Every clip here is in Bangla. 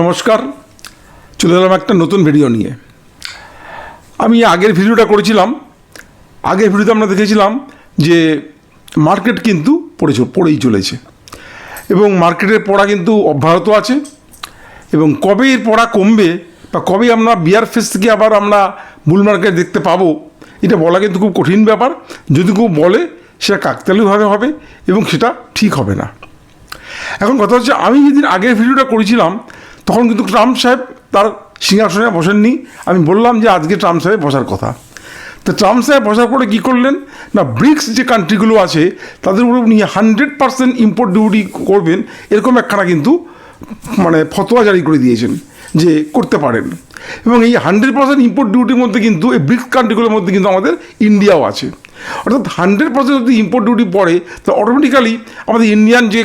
নমস্কার। চলে এলাম একটা নতুন ভিডিও নিয়ে। আমি আগের ভিডিওটা করেছিলাম। আগের ভিডিওতে আমরা দেখেছিলাম যে মার্কেট কিন্তু পড়ে পড়েই চলেছে। এবং মার্কেটের পড়া কিন্তু অব্যাহত আছে। এবং কবে এর পড়া কমবে বা কবে আমরা বিয়ার ফেস থেকে আবার আমরা বুল মার্কেট দেখতে পাবো, এটা বলা কিন্তু খুব কঠিন ব্যাপার। যদি কেউ বলে, সেটা কাকতালীয়ভাবে হবে এবং সেটা ঠিক হবে না। এখন কথা হচ্ছে, আমি যেদিন আগের ভিডিওটা করেছিলাম তখন কিন্তু ট্রাম্প সাহেব তার সিংহাসনে বসেননি। আমি বললাম যে আজকে ট্রাম্প সাহেব বসার কথা। তো ট্রাম্প সাহেব বসার পরে কী করলেন? না, ব্রিক্স যে কান্ট্রিগুলো আছে, তাদের উপর উনি হান্ড্রেড পার্সেন্ট ইম্পোর্ট ডিউটি করবেন, এরকম একখানা কিন্তু মানে ফতোয়া জারি করে দিয়েছেন যে করতে পারেন। এবং এই হান্ড্রেড পার্সেন্ট ইম্পোর্ট ডিউটির মধ্যে কিন্তু, এই ব্রিক্স কান্ট্রিগুলোর মধ্যে কিন্তু আমাদের ইন্ডিয়াও আছে। অর্থাৎ হান্ড্রেড পার্সেন্ট যদি ইম্পোর্ট ডিউটি পড়ে, তো অটোমেটিক্যালি আমাদের ইন্ডিয়ান যে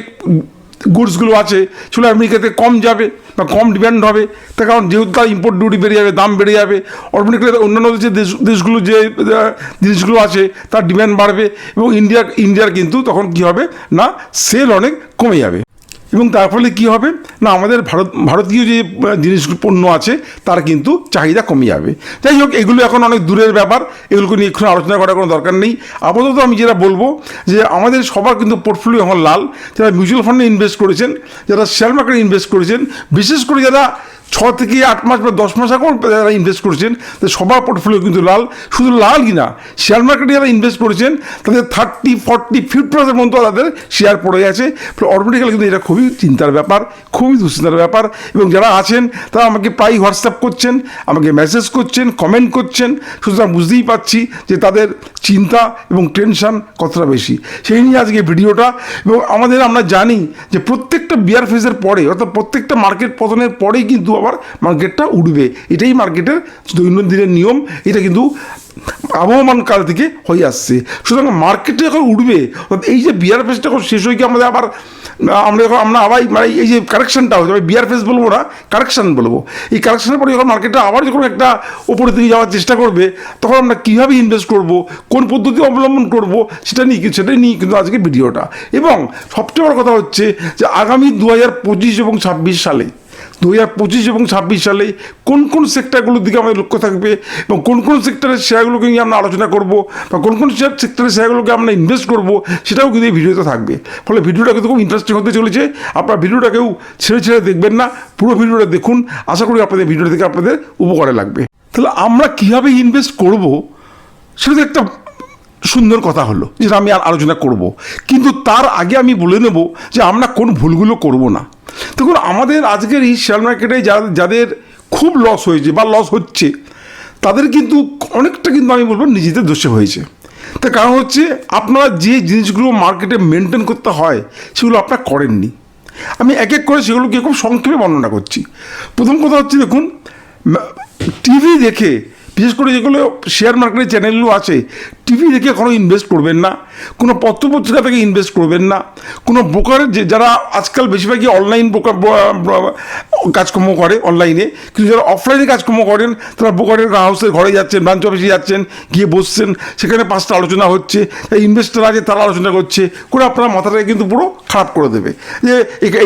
গুডসগুলো আছে, সেগুলো আমেরিকাতে কম যাবে বা কম ডিমান্ড হবে। তার কারণ যেহেতু তার ইম্পোর্ট ডিউটি বেড়ে যাবে, দাম বেড়ে যাবে অটোমেটিক্যালি অন্যান্য যে দেশ, দেশগুলো যে জিনিসগুলো আছে, তার ডিমান্ড বাড়বে এবং ইন্ডিয়া ইন্ডিয়ার কিন্তু তখন কী হবে? না সেল অনেক কমে যাবে। এবং তার ফলে কী হবে? না, আমাদের ভারত, ভারতীয় যে জিনিস পণ্য আছে, তার কিন্তু চাহিদা কমে যাবে। যাই হোক, এগুলো এখন অনেক দূরের ব্যাপার। এগুলোকে নিয়ে এক্ষুনি আলোচনা করার কোনো দরকার নেই। আপাতত আমি যেটা বলব, যে আমাদের সবার কিন্তু পোর্টফোলিও এখন লাল। যারা মিউচুয়াল ফান্ডে ইনভেস্ট করেছেন, যারা শেয়ার মার্কেটে ইনভেস্ট করেছেন, বিশেষ করে যারা ছ থেকে আট মাস বা দশ মাস এখন যারা ইনভেস্ট করেছেন, তাদের সবার পোর্টফোলিও কিন্তু লাল। শুধু লাল কি না শেয়ার মার্কেটে যারা ইনভেস্ট করেছেন, তাদের থার্টি ফর্টি ফিফটি পার্সেন্ট পর্যন্ত তাদের শেয়ার পড়ে গেছে। অটোমেটিক্যালি কিন্তু এটা খুবই চিন্তার ব্যাপার, খুবই দুশ্চিন্তার ব্যাপার। এবং যারা আছেন, তারা আমাকে প্রায় হোয়াটসঅ্যাপ করছেন, আমাকে মেসেজ করছেন কমেন্ট করছেন। সুতরাং বুঝতেই পারছি যে তাদের চিন্তা এবং টেনশন কতটা বেশি। সেই নিয়ে আজকে ভিডিওটা। এবং আমাদের আমরা জানি যে প্রত্যেকটা বিয়ার ফেজের পরে, অর্থাৎ প্রত্যেকটা মার্কেট পতনের পরেই কিন্তু আবার মার্কেটটা উঠবে এটাই মার্কেটের দৈনন্দিনের নিয়ম। এটা কিন্তু আবহমান কাল থেকে হয়ে আসছে। সুতরাং মার্কেটে যখন উঠবে এই যে বিয়ার ফেসটা যখন শেষ হয়ে গিয়ে আমাদের আবার, আমরা যখন, আমরা আবার মানে এই যে কারেকশনটা আমি বিয়ার ফেস বলব না কারেকশান বলব। এই কারেকশনের পরে যখন মার্কেটটা আবার যখন একটা ওপরের দিকে যাওয়ার চেষ্টা করবে, তখন আমরা কীভাবে ইনভেস্ট করব, কোন পদ্ধতি অবলম্বন করব, সেটা নিয়ে সেটাই নিয়ে কিন্তু আজকে ভিডিওটা এবং সবচেয়ে বড় কথা হচ্ছে যে আগামী দু হাজার পঁচিশ এবং ছাব্বিশ সালে দু হাজার পঁচিশ এবং ছাব্বিশ সালে কোন কোন সেক্টরগুলোর দিকে আমাদের লক্ষ্য থাকবে এবং কোন কোন সেক্টরের শেয়ারগুলোকে নিয়ে আমরা আলোচনা করব বা কোন কোন শেয়ার সেক্টরের শেয়ারগুলোকে আমরা ইনভেস্ট করব সেটাও কিন্তু এই ভিডিওতে থাকবে। ফলে ভিডিওটা কিন্তু খুব ইন্টারেস্টিং হতে চলেছে। আপনার ভিডিওটা কেউ ছেড়ে ছেড়ে দেখবেন না। পুরো ভিডিওটা দেখুন। আশা করি আপনাদের ভিডিওটা থেকে আপনাদের উপকারে লাগবে। তাহলে আমরা কীভাবে ইনভেস্ট করব? সেটা একটা সুন্দর কথা হলো যেটা আমি আর আলোচনা করব। কিন্তু তার আগে আমি বলে নেব যে আমরা কোন ভুলগুলো করব না। দেখুন, আমাদের আজকের এই শেয়ার মার্কেটে যাদের খুব লস হয়েছে বা লস হচ্ছে, তাদের কিন্তু অনেকটা কিন্তু আমি বলব নিজেদের দোষে হয়েছে। তার কারণ হচ্ছে আপনারা যে জিনিসগুলো মার্কেটে মেনটেন করতে হয়, সেগুলো আপনারা করেননি। আমি এক এক করে সেগুলোকে খুব সংক্ষেপে বর্ণনা করছি। প্রথম কথা হচ্ছে দেখুন টিভি দেখে বিশেষ করে যেগুলো শেয়ার মার্কেটের চ্যানেলগুলো আছে টিভি দেখে কোনো ইনভেস্ট করবেন না, কোনো পত্রপত্রিকা থেকে ইনভেস্ট করবেন না, কোনো ব্রোকারের যে, যারা আজকাল বেশিরভাগই অনলাইন ব্রোকার কাজকর্ম করে অনলাইনে কিন্তু যারা অফলাইনে কাজকর্ম করেন, তারা ব্রোকারের হাউসের ঘরে যাচ্ছেন ব্রাঞ্চ অফিসে যাচ্ছেন, গিয়ে বসছেন, সেখানে পাঁচটা আলোচনা হচ্ছে ইনভেস্টার আছে, তারা আলোচনা করছে, করে আপনার মাথাটাকে কিন্তু পুরো খারাপ করে দেবে। যে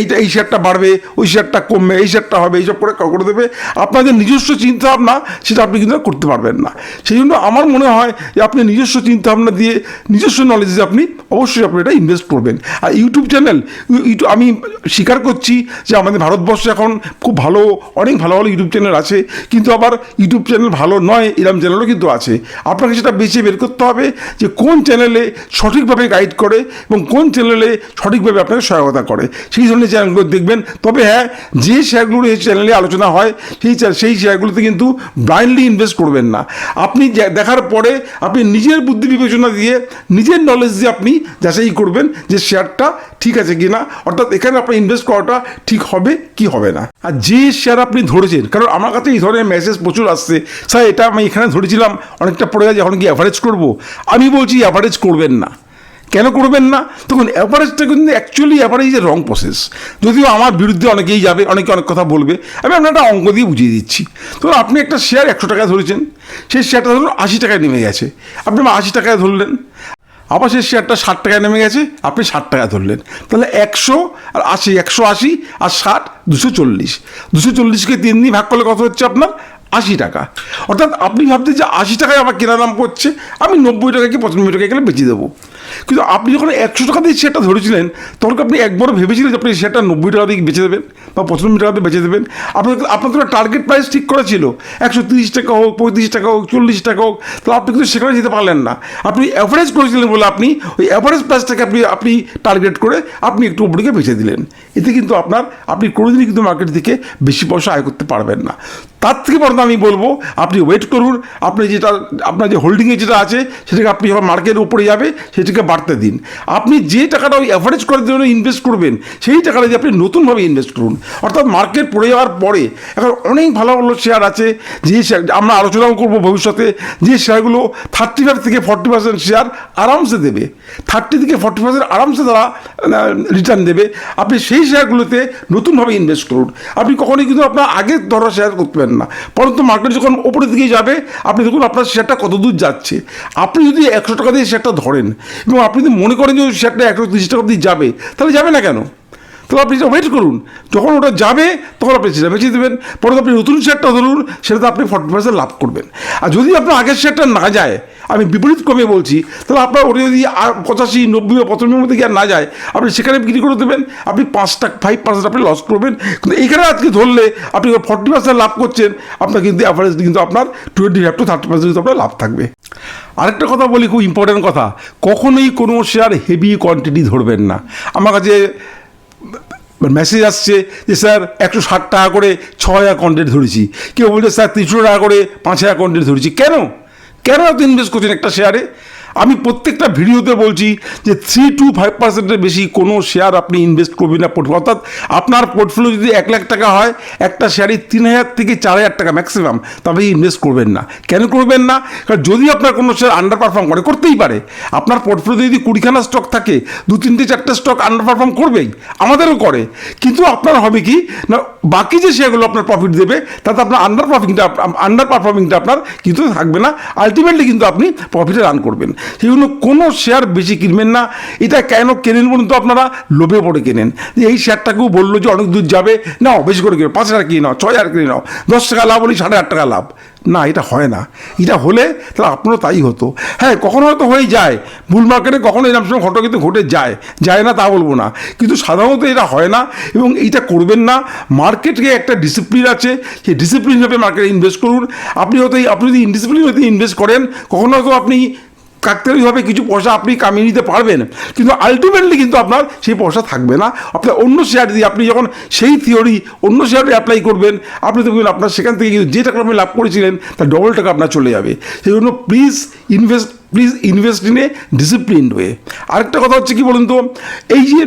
এইটা, এই শেয়ারটা বাড়বে, ওই শেয়ারটা কমবে, এই শেয়ারটা হবে, এইসব করে করে দেবে। আপনাদের নিজস্ব চিন্তা ভাবনা সেটা আপনি কিন্তু আর করতে পারবেন না। সেই জন্য আমার মনে হয় যে আপনি নিজস্ব চিন্তা ভাবনা দিয়ে, নিজস্ব নলেজে আপনি অবশ্যই আপনি এটা ইনভেস্ট করবেন। আর ইউটিউব চ্যানেল ইউটিউব আমি স্বীকার করছি যে আমাদের ভারতবর্ষে এখন খুব ভালো, অনেক ভালো ভালো ইউটিউব চ্যানেল আছে। কিন্তু আবার ইউটিউব চ্যানেল ভালো নয়, এরম চ্যানেলও কিন্তু আছে। আপনাকে সেটা বেছে বের করতে হবে যে কোন চ্যানেলে সঠিকভাবে গাইড করে এবং কোন চ্যানেলে সঠিকভাবে আপনাকে সহায়তা করে। সেই ধরনের চ্যানেলগুলো দেখবেন। তবে হ্যাঁ যে শেয়ারগুলো এই চ্যানেলে আলোচনা হয়, সেই সেই শেয়ারগুলোতে কিন্তু ব্লাইন্ডলি ইনভেস্ট করবেন। না। আপনি দেখার পরে আপনি নিজের বুদ্ধি বিবেচনা দিয়ে নিজের নলেজ দিয়ে আপনি যাচাই করবেন যে শেয়ারটা ঠিক আছে কি না অর্থাৎ এখানে আপনার ইনভেস্ট করাটা ঠিক হবে কি হবে না। আর যে শেয়ার আপনি ধরেছেন, কারণ আমার কাছে এই ধরনের মেসেজ প্রচুর আসছে। স্যার, এটা আমি এখানে ধরেছিলাম, অনেকটা পড়ে গেছে এখন কি অ্যাভারেজ করব? আমি বলছি অ্যাভারেজ করবেন না। কেন করবেন না? তখন অ্যাভারেজটা কিন্তু অ্যাকচুয়ালি অ্যাভারেজের রং প্রসেস যদিও আমার বিরুদ্ধে অনেকেই যাবে, অনেকে অনেক কথা বলবে, আমি আপনার একটা অঙ্ক দিয়ে বুঝিয়ে দিচ্ছি। তো আপনি একটা শেয়ার একশো টাকা ধরেছেন, সেই শেয়ারটা ধরুন আশি টাকায় নেমে গেছে। আপনি আশি টাকায় ধরলেন, আবার সেই শেয়ারটা ষাট টাকায় নেমে গেছে, আপনি ষাট টাকা ধরলেন। তাহলে একশো আর আশি, একশো আশি আর ষাট, দুশো চল্লিশ। দুশো চল্লিশকে তিন দিন ভাগ করলে কত হচ্ছে আপনার? আশি টাকা। অর্থাৎ আপনি ভাবতেন যে আশি টাকায় আমার কেনা দাম করছে, আমি নব্বই টাকা কি পঁচানব্বই টাকা গেলে বেঁচে দেবো? কিন্তু আপনি যখন একশো টাকা দিয়ে শেয়ারটা ধরেছিলেন, তখন আপনি একবার ভেবেছিলেন যে আপনি শেয়ারটা নব্বই টাকা দিয়ে বেচে দেবেন বা পঁচানব্বই টাকা দিয়ে বেচে দেবেন? আপনার আপনার তো টার্গেট প্রাইস ঠিক করা ছিল? একশো তিরিশ টাকা হোক, পঁয়ত্রিশ টাকা হোক, চল্লিশ টাকা হোক, তাহলে আপনি কিন্তু সেখানে যেতে পারলেন না। আপনি অ্যাভারেজ করেছিলেন বলে আপনি ওই অ্যাভারেজ প্রাইসটাকে আপনি আপনি টার্গেট করে আপনি একটু উপরে বেঁচে দিলেন। এতে কিন্তু আপনার আপনি কোনোদিনই কিন্তু মার্কেট থেকে বেশি পয়সা আয় করতে পারবেন না। তার থেকে বরং আমি বলব, আপনি ওয়েট করুন। আপনি যেটা আপনার যে হোল্ডিংয়ে যেটা আছে, সেটাকে আপনি যখন মার্কেটের উপরে যাবে, সেটাকে বাড়তে দিন। আপনি যে টাকাটা ওই অ্যাভারেজ করার জন্য ইনভেস্ট করবেন, সেই টাকাটা যে আপনি নতুনভাবে ইনভেস্ট করুন। অর্থাৎ মার্কেট পড়ে যাওয়ার পরে এখন অনেক ভালো ভালো শেয়ার আছে, যে আমরা আলোচনাও করব ভবিষ্যতে, যে শেয়ারগুলো থার্টি ফাইভ থেকে ফর্টি পার্সেন্ট শেয়ার আরামসে দেবে। থার্টি থেকে ফর্টি পার্সেন্ট আরামসে তারা রিটার্ন দেবে। আপনি সেই শেয়ারগুলোতে নতুনভাবে ইনভেস্ট করুন। আপনি কখনোই কিন্তু আপনার আগের ধরা শেয়ার করতে পারেন না। পরন্তু মার্কেট যখন ওপরের দিকে যাবে, আপনি দেখুন আপনার শেয়ারটা কত দূর যাচ্ছে। আপনি যদি একশো টাকা দিয়ে শেয়ারটা ধরেন এবং আপনি যদি মনে করেন যে একটা একশো তিরিশ টাকা দিয়ে যাবে, তাহলে যাবে না কেন? তাহলে আপনি ওয়েট করুন, যখন ওটা যাবে, তখন আপনি সেটা বেঁচে দেবেন। পরে আপনি নতুন শেয়ারটা ধরুন সেটাতে আপনি ফর্টি পার্সেন্ট লাভ করবেন। আর যদি আপনার আগের শেয়ারটা না যায়, আমি বিপরীত ক্রমে বলছি, তাহলে আপনার ওটা যদি পঁচাশি, নব্বই বা পঁচানব্বই মধ্যে গিয়ে না যায়, আপনি সেখানে বিক্রি করে দেবেন, আপনি পাঁচ টাকা ফাইভ পার্সেন্ট আপনি লস করবেন। কিন্তু এইখানে আজকে ধরলে আপনি ফর্টি পার্সেন্ট লাভ করছেন, আপনার কিন্তু অ্যাভারেজ কিন্তু আপনার twenty five to thirty percent আপনার লাভ থাকবে। আরেকটা কথা বলি, খুব ইম্পর্টেন্ট কথা, কখনোই কোনো শেয়ার হেভি কোয়ান্টিটি ধরবেন না। আমার কাছে মেসেজ আসছে যে, স্যার, একশো ষাট টাকা করে ছ হাজার কন্টেন্ট ধরেছি। কেউ বলছে, স্যার, তিনশো টাকা করে পাঁচ হাজার কন্টেন্ট ধরেছি। কেন? কেন এত ইনভেস্ট করছেন একটা শেয়ারে আমি প্রত্যেকটা ভিডিওতে বলছি যে থ্রি টু ফাইভ পার্সেন্টের বেশি কোনো শেয়ার আপনি ইনভেস্ট করবেন না পোর্টফোলিও অর্থাৎ আপনার পোর্টফোলিও যদি এক লাখ টাকা হয়, একটা শেয়ারে তিন হাজার থেকে চার হাজার টাকা ম্যাক্সিমাম তবে ইনভেস্ট করবেন না। কেন করবেন না? কারণ যদি আপনার কোনো শেয়ার আন্ডার পারফর্ম করে, করতেই পারে। আপনার পোর্টফোলিও যদি কুড়িখানা স্টক থাকে, দু তিনটে চারটে স্টক আন্ডার পারফর্ম করবেই, আমাদেরও করে। কিন্তু আপনার হবে কি, না, বাকি যে শেয়ারগুলো আপনার প্রফিট দেবে, তাতে আপনার আন্ডার পারফর্মিংটা আন্ডার পারফর্মিংটা আপনার কিন্তু থাকবে না। আলটিমেটলি কিন্তু আপনি প্রফিটে রান করবেন। সেই জন্য কোনো শেয়ার বেশি কিনবেন না। এটা কেন কেনেন বলুন তো আপনারা? লোভে পড়ে কেনেন। এই শেয়ারটাকেও বলল যে অনেক দূর যাবে, নাও বেশি করে কিনো, পাঁচ হাজার কিনে নাও ছয় হাজার কিনে নাও, দশ টাকা লাভ হলে সাড়ে আট টাকা লাভ। না, এটা হয় না। এটা হলে তাহলে আপনারও তাই হতো। হ্যাঁ কখনো হয়তো হয়ে যায়। বুল মার্কেটে কখনো এরকম সময় ঘটনা কিন্তু ঘটে যায়। যায় না তা বলব না। কিন্তু সাধারণত এটা হয় না এবং এইটা করবেন না। মার্কেটকে একটা ডিসিপ্লিন আছে। সেই ডিসিপ্লিন হিসেবে মার্কেটে ইনভেস্ট করুন। আপনি হয়তো আপনি যদি ইনডিসিপ্লিন হয়তো ইনভেস্ট করেন, কখনো হয়তো আপনি কাকতালীয়ভাবে কিছু পয়সা আপনি কামিয়ে নিতে পারবেন। কিন্তু আলটিমেটলি কিন্তু আপনার সেই পয়সা থাকবে না। আপনার অন্য শেয়ার দিয়ে আপনি যখন সেই থিওরি অন্য শেয়ারে অ্যাপ্লাই করবেন, আপনি দেখবেন আপনার সেখান থেকে কিন্তু যে টাকা আপনি লাভ করেছিলেন, তার ডবল টাকা আপনার চলে যাবে। সেই জন্য please invest please invest in a discipline way আরেকটা কথা হচ্ছে কি বলুন তো? এই যে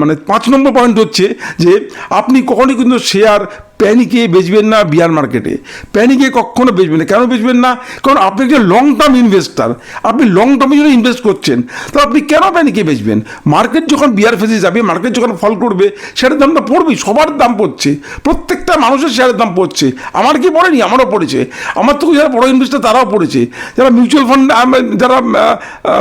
মানে পাঁচ নম্বর পয়েন্ট হচ্ছে যে, আপনি কখনই কিন্তু শেয়ার প্যানিকে বেচবেন না বিয়ার মার্কেটে। প্যানিকে কখনো বেচবেন না। কেন বেচবেন না? কারণ আপনি যে লং টার্ম ইনভেস্টার আপনি লং টার্মের জন্য ইনভেস্ট করছেন। তো আপনি কেন প্যানিকে বেচবেন? মার্কেট যখন বিয়ার ফেসে যাবে, মার্কেট যখন ফল করবে শেয়ারের দামটা পড়বেই, সবার দাম পড়ছে। প্রত্যেকটা মানুষের শেয়ারের দাম পড়ছে। আমার কি পড়েনি? আমারও পড়েছে। আমার তো যারা বড় ইনভেস্টার তারাও পড়েছে। যারা মিউচুয়াল ফান্ড যারা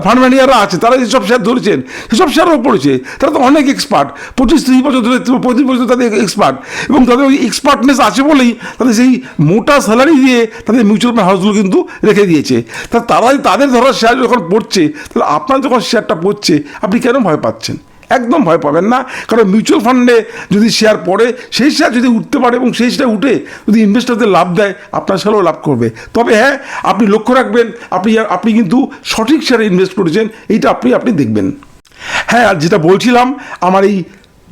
ফান্ড ম্যানেজাররা আছে, তারা যেসব শেয়ার ধরেছেন, সেসব শেয়ারও পড়েছে। তারা তো অনেক এক্সপার্ট পঁচিশ, ত্রিশ বছর ধরে, পঁয়ত্রিশ বছর তাদের এক্সপার্ট এবং তাদের ওই এক্সপার্টনেস আছে বলেই তাদের সেই মোটা স্যালারি দিয়ে তাদের মিউচুয়াল ফান্ড হাউসগুলো কিন্তু রেখে দিয়েছে। তা তারা তাদের ধরার শেয়ার যখন পড়ছে, তাহলে আপনার যখন শেয়ারটা পড়ছে, আপনি কেন ভয় পাচ্ছেন? একদম ভয় পাবেন না। কারণ মিউচুয়াল ফান্ডে যদি শেয়ার পড়ে, সেই শেয়ার যদি উঠতে পারে এবং সেই শেয়ার উঠে যদি ইনভেস্টারদের লাভ দেয়, আপনার শেয়ারও লাভ করবে। তবে হ্যাঁ আপনি লক্ষ্য রাখবেন, আপনি আপনি কিন্তু সঠিক শেয়ারে ইনভেস্ট করেছেন, এইটা আপনি আপনি দেখবেন। হ্যাঁ আর যেটা বলছিলাম, আমার এই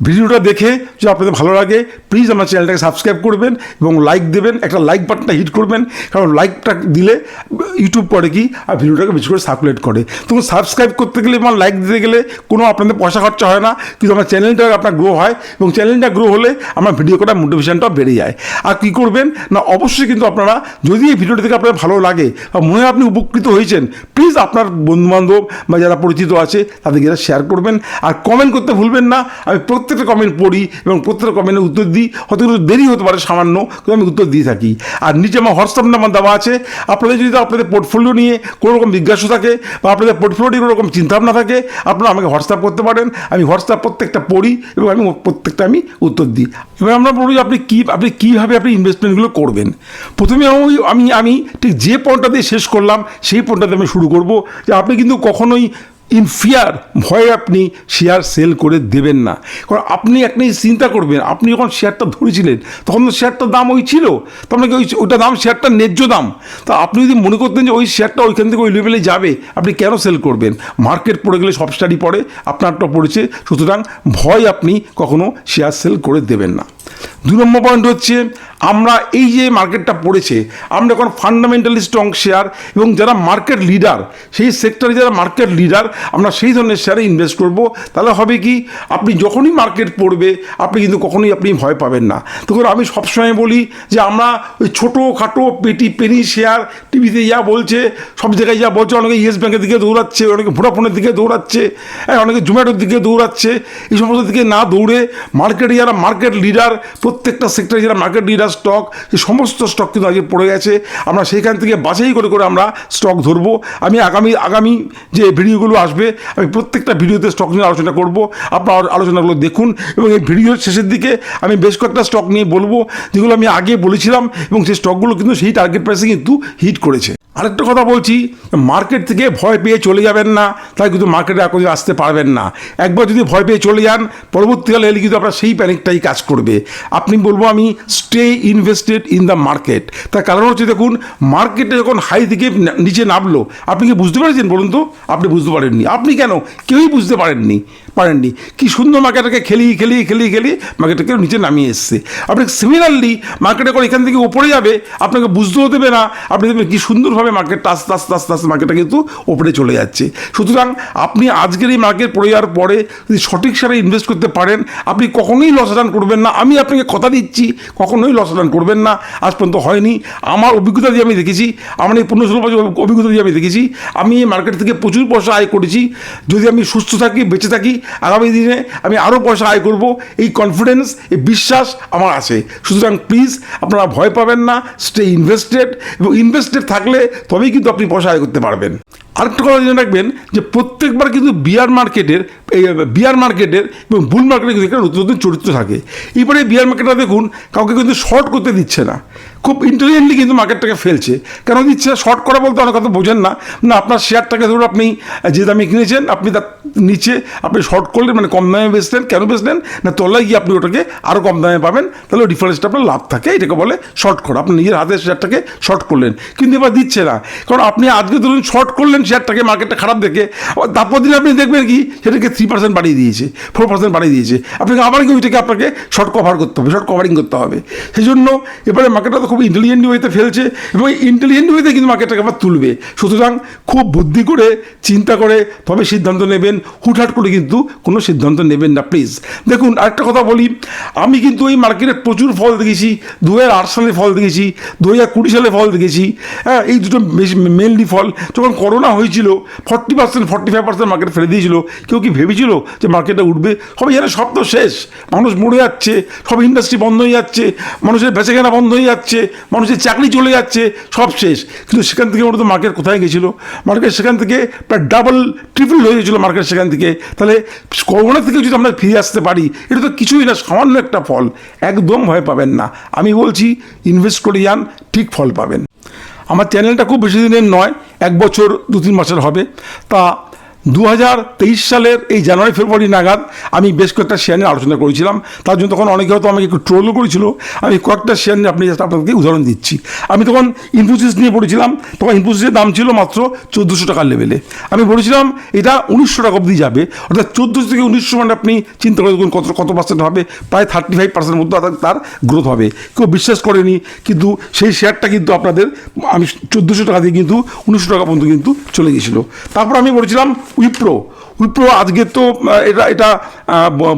ভিডিওটা দেখে যদি আপনাদের ভালো লাগে প্লিজ আমার চ্যানেলটাকে সাবস্ক্রাইব করবেন এবং লাইক দেবেন, একটা লাইক বাটনটা হিট করবেন, কারণ লাইকটা দিলে ইউটিউব করে কি, আর ভিডিওটাকে বেশি করে সার্কুলেট করে। তখন সাবস্ক্রাইব করতে গেলে এবং লাইক দিতে গেলে কোনো আপনাদের পয়সা খরচা হয় না, কিন্তু আমার চ্যানেলটা আপনার গ্রো হয় এবং চ্যানেলটা গ্রো হলে আমার ভিডিও করার মোটিভেশনটাও বেড়ে যায়। আর কী করবেন? না, অবশ্যই কিন্তু আপনারা যদি এই ভিডিওটা থেকে আপনার ভালো লাগে বা মনে হয় আপনি উপকৃত হয়েছেন প্লিজ আপনার বন্ধুবান্ধব বা যারা পরিচিত আছে, তাদেরকে শেয়ার করবেন। আর কমেন্ট করতে ভুলবেন না। আমি প্রত্যেক প্রত্যেকটা কমেন্ট পড়ি এবং প্রত্যেকটা কমেন্টের উত্তর দিই। হয়তো একটু দেরি হতে পারে সামান্য, কিন্তু আমি উত্তর দিয়ে থাকি। আর নিচে আমার হোয়াটসঅ্যাপ নাম্বার দেওয়া আছে। আপনাদের যদি আপনাদের পোর্টফোলিও নিয়ে কোনো রকম জিজ্ঞাসা থাকে বা আপনাদের পোর্টফোলিও নিয়ে কোনো রকম চিন্তাভাবনা থাকে, আপনারা আমাকে হোয়াটসঅ্যাপ করতে পারেন। আমি হোয়াটসঅ্যাপ প্রত্যেকটা পড়ি এবং আমি প্রত্যেকটা আমি উত্তর দিই। এবার আমরা বলি আপনি কী, আপনি কীভাবে আপনি ইনভেস্টমেন্টগুলো করবেন? প্রথমে আমি আমি আমি ঠিক যে পয়েন্টটা দিয়ে শেষ করলাম, সেই পয়েন্টটাতে আমি শুরু করব যে আপনি কিন্তু কখনোই ইন ফিয়ার ভয়ে আপনি শেয়ার সেল করে দেবেন না। কারণ আপনি একটা চিন্তা করবেন, আপনি যখন শেয়ারটা ধরেছিলেন, তখন তো শেয়ারটার দাম ওই ছিল। তো আপনাকে ওই ওইটা দাম শেয়ারটার ন্যায্য দাম? তা আপনি যদি মনে করতেন যে ওই শেয়ারটা ওইখান থেকে ওই লেভেলে যাবে, আপনি কেন সেল করবেন? মার্কেট পড়ে গেলে সব স্টাডি পড়ে, আপনারটা পড়েছে। সুতরাং ভয় আপনি কখনো শেয়ার সেল করে দেবেন না। দু নম্বর পয়েন্ট হচ্ছে, আমরা এই যে মার্কেটটা পড়েছে, আমরা এখন ফান্ডামেন্টালি স্ট্রং শেয়ার এবং যারা মার্কেট লিডার সেই সেক্টরে যারা মার্কেট লিডার আমরা সেই ধরনের শেয়ারে ইনভেস্ট করব। তাহলে হবে কি, আপনি যখনই মার্কেট পড়বে, আপনি কিন্তু কখনোই আপনি ভয় পাবেন না। তখন আমি সবসময় বলি যে আমরা ওই ছোটো খাটো পেটি পেনি শেয়ার টিভিতে যা বলছে, সব জায়গায় যা বলছে, অনেকে ইয়েস ব্যাংকের দিকে দৌড়াচ্ছে, অনেকে ভোডাফোনের দিকে দৌড়াচ্ছে হ্যাঁ অনেকে জোম্যাটোর দিকে দৌড়াচ্ছে। এই সমস্ত দিকে না দৌড়ে মার্কেটে যারা মার্কেট লিডার প্রত্যেকটা সেক্টরে যারা মার্কেট লিডার স্টক সেই সমস্ত স্টক কিন্তু আজকে পড়ে গেছে। আমরা সেইখান থেকে বাছাই করে করে আমরা স্টক ধরবো। আমি আগামী আগামী যে ভিডিওগুলো আসবে, আমি প্রত্যেকটা ভিডিওতে স্টক নিয়ে আলোচনা করব। আপনার আলোচনাগুলো দেখুন এবং এই ভিডিওর শেষের দিকে আমি বেশ কয়েকটা স্টক নিয়ে বলব, যেগুলো আমি আগে বলেছিলাম এবং সেই স্টকগুলো কিন্তু সেই টার্গেট প্রাইসে কিন্তু হিট করেছে। আরেকটা কথা বলছি মার্কেট থেকে ভয় পেয়ে চলে যাবেন না তাই কিন্তু মার্কেটে এখন আসতে পারবেন না। একবার যদি ভয় পেয়ে চলে যান, পরবর্তীকালে এলে কিন্তু আপনার সেই প্যানিকটাই কাজ করবে। আপনি বলব আমি stay invested in the market তার কারণ হচ্ছে দেখুন মার্কেটে যখন হাই থেকে নিচে নামলো, আপনি কি বুঝতে পেরেছেন বলুন তো? আপনি বুঝতে পারেননি। আপনি কেন? কেউই বুঝতে পারেননি। পারেননি। কি সুন্দর মার্কেটটাকে খেলিয়ে খেলিয়ে খেলিয়ে খেলিয়ে মার্কেটটাকে নিচে নামিয়ে এসছে। আপনি সিমিলারলি মার্কেটে করে এখান থেকে উপরে যাবে, আপনাকে বুঝতেও দেবে না, আপনি দেখবেন কি সুন্দরভাবে মার্কেটটা আস্তে আস্তে আস্তে আস্তে মার্কেটটা কিন্তু ওপরে চলে যাচ্ছে। সুতরাং আপনি আজকের এই মার্কেট পড়ে যাওয়ার পরে যদি সঠিক সারে ইনভেস্ট করতে পারেন, আপনি কখনোই লস রান করবেন না। আমি আপনাকে কথা দিচ্ছি, কখনোই লস রান করবেন না। আজ পর্যন্ত হয়নি। আমার অভিজ্ঞতা দিয়ে আমি দেখেছি, আমার এই পনেরো ষোলো বছর অভিজ্ঞতা দিয়ে আমি দেখেছি। আমি এই মার্কেট থেকে প্রচুর পয়সা আয় করেছি। যদি আমি সুস্থ থাকি, বেঁচে থাকি আগামী দিনে আমি আরও পয়সা আয় করব। এই কনফিডেন্স এই বিশ্বাস আমার আছে। সুতরাং প্লিজ আপনারা ভয় পাবেন না স্টে ইনভেস্টেড এবং ইনভেস্টেড থাকলে তবেই কিন্তু আপনি পয়সা আয় করতে পারবেন। আরেকটা কথা জেনে রাখবেন যে প্রত্যেকবার কিন্তু বিয়ার মার্কেটের, এই বিয়ার মার্কেটের এবং বুল মার্কেটের কিন্তু একটা নতুন নতুন চরিত্র থাকে। এবারে বিয়ার মার্কেটটা দেখুন, কাউকে কিন্তু শর্ট করতে দিচ্ছে না। খুব ইন্টেলিজেন্টলি কিন্তু মার্কেটটাকে ফেলছে। কেন দিচ্ছে? শর্ট করা বলতে অনেক কথা বোঝেন না। না, আপনার শেয়ারটাকে ধরুন আপনি, যে দামে কিনেছেন, আপনি তার নিচে আপনি শর্ট করলেন মানে কম দামে বেচলেন, কেন বেচলেন? না, তলায় গিয়ে আপনি ওটাকে আরও কম দামে পাবেন, তাহলে ওই ডিফারেন্সটা আপনার লাভ থাকে। এটাকে বলে শর্ট করা। আপনি নিজের হাতের শেয়ারটাকে শর্ট করলেন। কিন্তু এবার দিচ্ছে না। কারণ আপনি আজকে ধরুন শর্ট করলেন শেয়ারটাকে মার্কেটটা খারাপ দেখে, আবার তারপর দিন আপনি দেখবেন কি, সেটাকে থ্রি পার্সেন্ট বাড়িয়ে দিয়েছে ফোর পার্সেন্ট বাড়িয়ে দিয়েছে। আপনাকে আবার কি ওইটাকে আপনাকে শর্ট কভার করতে হবে শর্ট কভারিং করতে হবে। সেই জন্য এবারে মার্কেটটা তো খুব ইন্টেলিজেন্ট ওয়েতে ফেলছে এবং ইন্টেলিজেন্ট ওয়েতে কিন্তু মার্কেটটাকে আবার তুলবে। সুতরাং খুব বুদ্ধি করে, চিন্তা করে, তবে সিদ্ধান্ত নেবেন। হুটহাট করে কিন্তু কোনো সিদ্ধান্ত নেবেন না প্লিজ দেখুন, আরেকটা কথা বলি। আমি কিন্তু এই মার্কেটে প্রচুর ফল দেখেছি দু হাজার আট সালে ফল দেখেছি দু হাজার কুড়ি সালে ফল দেখেছি। হ্যাঁ এই দুটো মেনলি ফল। যখন করোনা হয়েছিল forty percent forty five percent market ফেলে দিয়েছিল। কেউ কি ভেবেছিল যে মার্কেটটা উঠবে? সবাই জানে সব তো শেষ। মানুষ মরে যাচ্ছে, সব ইন্ডাস্ট্রি বন্ধ হয়ে যাচ্ছে, মানুষের বেচাকেনা বন্ধ হয়ে যাচ্ছে, মানুষের চাকরি চলে যাচ্ছে, সব শেষ। কিন্তু সেখান থেকে ওটা তো মার্কেট কোথায় গেছিল? মার্কেট সেখান থেকে প্রায় ডাবল ট্রিপল হয়ে গেছিল মার্কেট সেখান থেকে। তাহলে করোনা থেকে যদি আমরা ফিরে আসতে পারি, এটা তো কিছুই না, সামান্য একটা ফল। একদম ভয় পাবেন না। আমি বলছি ইনভেস্ট করে যান, ঠিক ফল পাবেন। আমার চ্যানেলটা খুব বেশি দিনের নয়। এক বছর দু তিন মাসের হবে। তা দু হাজার তেইশ সালের এই জানুয়ারি, ফেব্রুয়ারি নাগাদ আমি বেশ কয়েকটা শেয়ার নিয়ে আলোচনা করেছিলাম। তার জন্য তখন অনেকে হয়তো আমাকে একটু ট্রোলও করেছিল। আমি কয়েকটা শেয়ার নিয়ে আপনি just আপনাদেরকে উদাহরণ দিচ্ছি। আমি তখন ইনফোসিস নিয়ে পড়েছিলাম। তখন ইনফোসিসের দাম ছিল মাত্র চোদ্দোশো টাকার লেভেলে আমি বলেছিলাম, এটা উনিশশো টাকা অবধি যাবে। অর্থাৎ চোদ্দোশো থেকে উনিশশো মানে আপনি চিন্তা করে দেখুন কত কত পার্সেন্ট হবে। প্রায় থার্টি ফাইভ পার্সেন্টের মধ্যে তার গ্রোথ হবে। কেউ বিশ্বাস করেনি, কিন্তু সেই শেয়ারটা কিন্তু আপনাদের, আমি চোদ্দোশো টাকা দিয়ে কিন্তু উনিশশো টাকা পর্যন্ত কিন্তু চলে গেছিল। তারপর আমি বলেছিলাম উইপ্রো উইপ্রো আজকে তো এটা এটা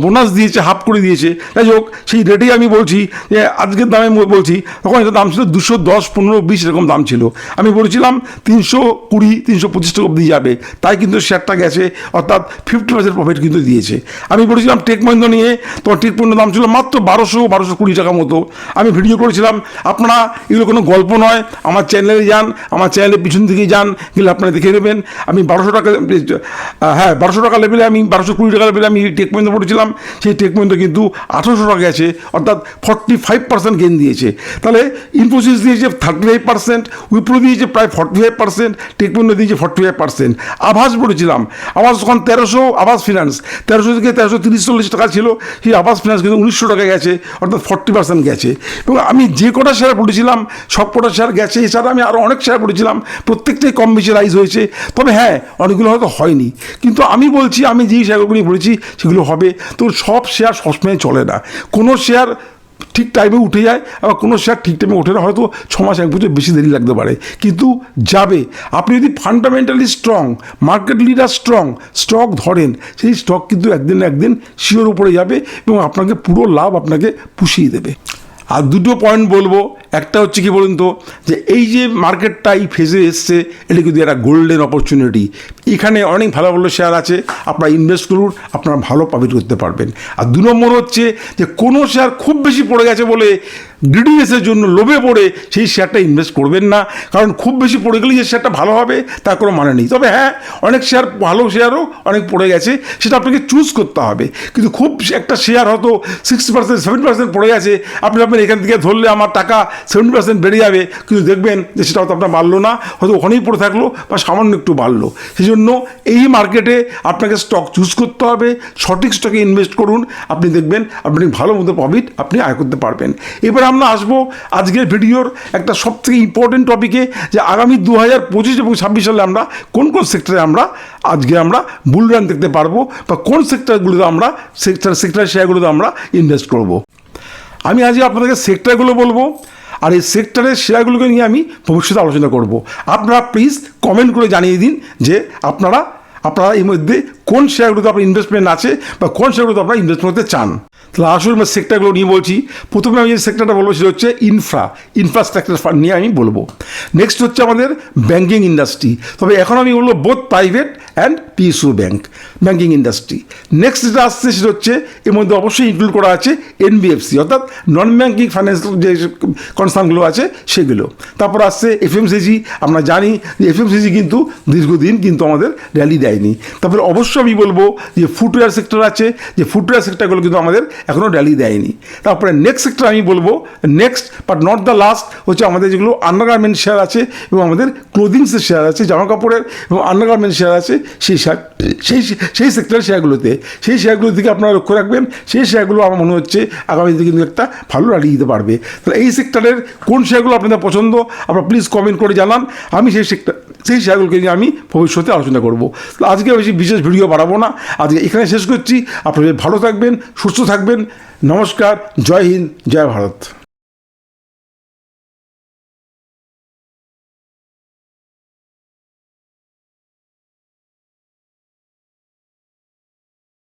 বোনাস দিয়েছে, হাফ করে দিয়েছে। যাই হোক, সেই রেটেই আমি বলছি যে, আজকের দামে বলছি, তখন এটা দাম ছিল দুশো দশ, পনেরো, বিশ এরকম দাম ছিল। আমি বলেছিলাম তিনশো কুড়ি, তিনশো পঁচিশ টাকা অব্দি যাবে। তাই কিন্তু শেয়ারটা গেছে, অর্থাৎ ফিফটি পার্সেন্ট প্রফিট কিন্তু দিয়েছে। আমি বলেছিলাম টেক মহিন্দ্র নিয়ে, তোমার টেক মহিন্দ্র দাম ছিল মাত্র বারোশো বারোশো কুড়ি টাকা মতো। আমি ভিডিও করেছিলাম, আপনারা, এগুলো কোনো গল্প নয়, আমার চ্যানেলে যান, আমার চ্যানেলের পিছন দিকে যান, গেলে আপনারা দেখে নেবেন। আমি বারোশো টাকা হ্যাঁ বারোশো টাকা লেভেলে আমি, বারোশো কুড়ি টাকা লেভেলে আমি টেক মহিন্দ্র পড়েছিলাম। সেই টেক মহিন্দ্র কিন্তু আঠারোশো টাকা গেছে অর্থাৎ ফর্টি ফাইভ পার্সেন্ট গেন দিয়েছে। তাহলে ইনফোসিস দিয়েছে থার্টি ফাইভ পার্সেন্ট উইপ্রো দিয়েছে প্রায় forty five percent Tech Mahindra দিয়েছে ফর্টি ফাইভ পার্সেন্ট আভাস পড়েছিলাম, আভাস তখন তেরোশো, আভাস ফিনান্স তেরোশো থেকে তেরোশো তিরিশ চল্লিশ টাকা ছিল, সেই আভাস ফিনান্স কিন্তু উনিশশো টাকা গেছে, অর্থাৎ ফর্টি পার্সেন্ট গেছে। এবং আমি যে কটা শেয়ার পড়েছিলাম, সব কটা শেয়ার গেছে, এছাড়া আমি আরও অনেক শেয়ার পড়েছিলাম, প্রত্যেকটাই কম বেশি রাইজ হয়েছে। তবে হ্যাঁ অনেকগুলো হয়তো হয়নি। কিন্তু আমি বলছি, আমি যেই শেয়ারগুলো পড়েছি সেগুলো হবে। তো সব শেয়ার সবসময় চলে না। কোনো শেয়ার ঠিক টাইমে উঠে যায়, আবার কোনো শেয়ার ঠিক টাইমে ওঠে না। হয়তো ছ মাস, এক বছর বেশি দেরি লাগতে পারে। কিন্তু যাবে। আপনি যদি fundamentally strong market leader strong stock ধরেন, সেই স্টক কিন্তু একদিন না একদিন শিওর উপরে যাবে এবং আপনাকে পুরো লাভ আপনাকে পুষিয়ে দেবে। আর দুটো পয়েন্ট বলব একটা হচ্ছে কি বলুন তো, যে এই যে মার্কেটটা এই ফেজে এসছে, এটা কিন্তু একটা গোল্ডেন অপরচুনিটি এখানে অনেক ভালো ভালো শেয়ার আছে, আপনারা ইনভেস্ট করুন, আপনারা ভালো প্রফিট করতে পারবেন। আর দু নম্বর হচ্ছে যে কোনো শেয়ার খুব বেশি পড়ে গেছে বলে গ্রিডিনেসের জন্য লোভে পড়ে সেই শেয়ারটা ইনভেস্ট করবেন না। কারণ খুব বেশি পড়ে গেলে যে শেয়ারটা ভালো হবে, তার কোনো মানে নেই। তবে হ্যাঁ অনেক শেয়ার ভালো শেয়ারও অনেক পড়ে গেছে, সেটা আপনাকে চুজ করতে হবে। কিন্তু খুব একটা শেয়ার হয়তো সিক্সটি পার্সেন্ট সেভেন্টি পার্সেন্ট পড়ে গেছে। আপনি ভাববেন এখান থেকে ধরলে আমার টাকা সেভেন্টি পার্সেন্ট বেড়ে যাবে, কিন্তু দেখবেন যে সেটা হয়তো আপনার বাড়লো না, হয়তো ওখানেই পড়ে থাকল বা সামান্য একটু বাড়লো। সেই জন্য এই মার্কেটে আপনাকে স্টক চুজ করতে হবে, সঠিক স্টকে ইনভেস্ট করুন, আপনি দেখবেন আপনি ভালো মতো প্রফিট আপনি আয় করতে পারবেন। এবার আমরা আসব আজকের ভিডিওর একটা সবথেকে ইম্পর্টেন্ট টপিকে যে আগামী দু হাজার পঁচিশ এবং ছাব্বিশ সালে আমরা কোন কোন সেক্টরে আমরা আজকে আমরা বুল রান দেখতে পারব বা কোন সেক্টরগুলোতে আমরা সেক্টর সেক্টর শেয়ারগুলোতে আমরা ইনভেস্ট করব। আমি আজকে আপনাদেরকে সেক্টরগুলো বলব। আর এই সেক্টরের শেয়ারগুলোকে নিয়ে আমি ভবিষ্যতে আলোচনা করব। আপনারা প্লিজ কমেন্ট করে জানিয়ে দিন যে আপনারা আপনারা এর মধ্যে কোন শেয়ারগুলোতে আপনার ইনভেস্টমেন্ট আছে বা কোন শেয়ারগুলোতে আপনারা ইনভেস্ট করতে চান? তাহলে আসলে আমি সেক্টরগুলো নিয়ে বলছি। প্রথমে আমি যে সেক্টরটা বলব সেটা হচ্ছে ইনফ্রা ইনফ্রাস্ট্রাকচার ফান্ড নিয়ে আমি বলব। নেক্সট হচ্ছে আমাদের ব্যাঙ্কিং ইন্ডাস্ট্রি তবে এখন আমি বলব both private and PSU bank banking industry next যেটা আসছে সেটা হচ্ছে এর মধ্যে অবশ্যই ইনক্লুড করা আছে এনবিএফসি অর্থাৎ নন ব্যাঙ্কিং ফাইন্যান্সিয়াল যে কনসার্নগুলো আছে সেগুলো। তারপর আসছে এফএমসিজি আমরা জানি যে এফএমসিজি কিন্তু দীর্ঘদিন কিন্তু আমাদের র্যালি দেয়নি। তারপরে অবশ্যই আমি বলব যে ফুটওয়্যার সেক্টর আছে, যে ফুটওয়্যার সেক্টরগুলো কিন্তু আমাদের এখনও র্যালি দেয়নি। তারপরে নেক্সট সেক্টর আমি বলব next but not the last হচ্ছে আমাদের যেগুলো আন্ডারগার্মেন্ট শেয়ার আছে এবং আমাদের ক্লোদিংসের শেয়ার আছে জামা কাপড়ের এবং আন্ডারগার্মেন্ট শেয়ার আছে, সেই শেয়ার সেই সেই সেক্টরের শেয়ারগুলোতে সেই শেয়ারগুলোর দিকে আপনারা লক্ষ্য রাখবেন, সেই শেয়ারগুলো আমার মনে হচ্ছে আগামী দিনে কিন্তু একটা ভালো র্যালি দিতে পারবে। তাহলে এই সেক্টরের কোন শেয়ারগুলো আপনাদের পছন্দ, আপনারা প্লিজ কমেন্ট করে জানান। আমি সেই সেক্টর সেই শেয়ারগুলোকে নিয়ে আমি ভবিষ্যতে আলোচনা করব। তো আজকে বেশি বিশেষ ভিডিও বাড়াবো না। আজকে এখানে শেষ করছি। আপনাদের ভালো থাকবেন, সুস্থ থাকবেন। নমস্কার, জয় হিন্দ, জয় ভারত।